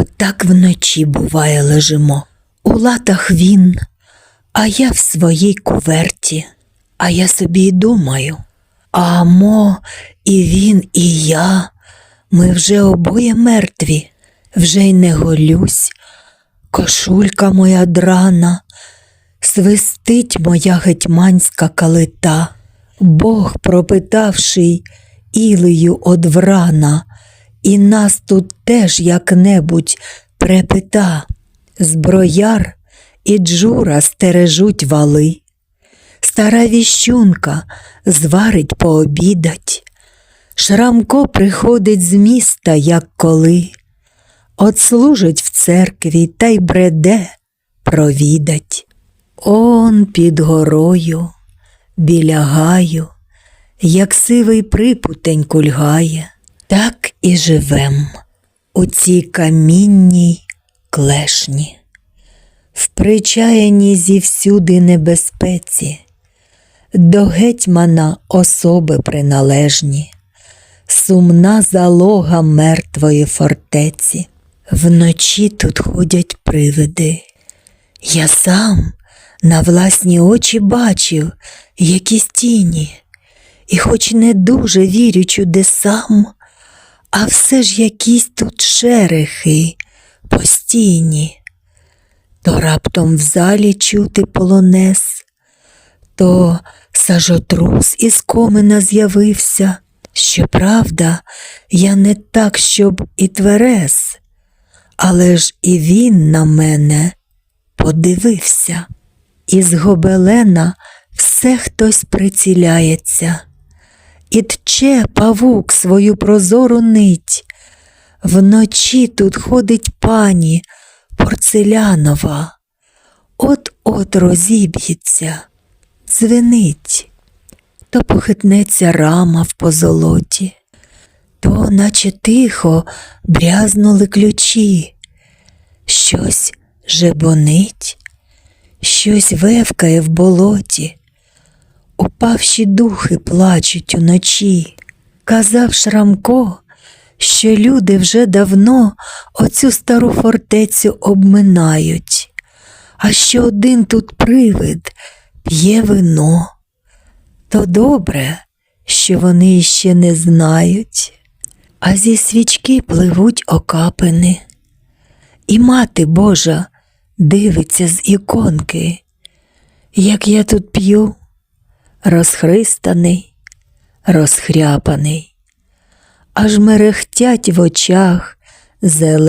Отак вночі буває лежимо. У латах він, а я в своїй куверті. А я собі й думаю. А мо, і він, і я, ми вже обоє мертві, вже й не голюсь, кошулька моя драна, свистить моя гетьманська калита, Бог, пропитавший ілею од врана, і нас тут теж як-небудь препита, зброяр і джура стережуть вали. Стара віщунка зварить пообідать, Шрамко приходить з міста, як коли, Отслужить в церкві та й бреде провідать. Он під горою, біля гаю, як сивий припутень кульгає, і живем у цій камінній клешні, в причаянні зівсюди небезпеці, до гетьмана особи приналежні, сумна залога мертвої фортеці. Вночі тут ходять привиди. Я сам на власні очі бачив якісь тіні, і хоч не дуже вірю чудесам, а все ж якісь тут шерехи постійні, то раптом в залі чути полонез, то сажотрус із комина з'явився. Щоправда, я не так, щоб і тверез, але ж і він на мене подивився. Із гобелена все хтось приціляється, і тче павук свою прозору нить. Вночі тут ходить пані порцелянова, от-от розіб'ється, дзвенить, то похитнеться рама в позолоті, то, наче тихо, брязнули ключі, щось жебонить, щось вевкає в болоті, упавші духи плачуть уночі. Казав Шрамко, що люди вже давно оцю стару фортецю обминають, а що один тут привид п'є вино. То добре, що вони іще не знають, а зі свічки пливуть окапини. І мати Божа дивиться з іконки, як я тут п'ю, розхристаний, розхряпаний, аж мерехтять в очах зелені.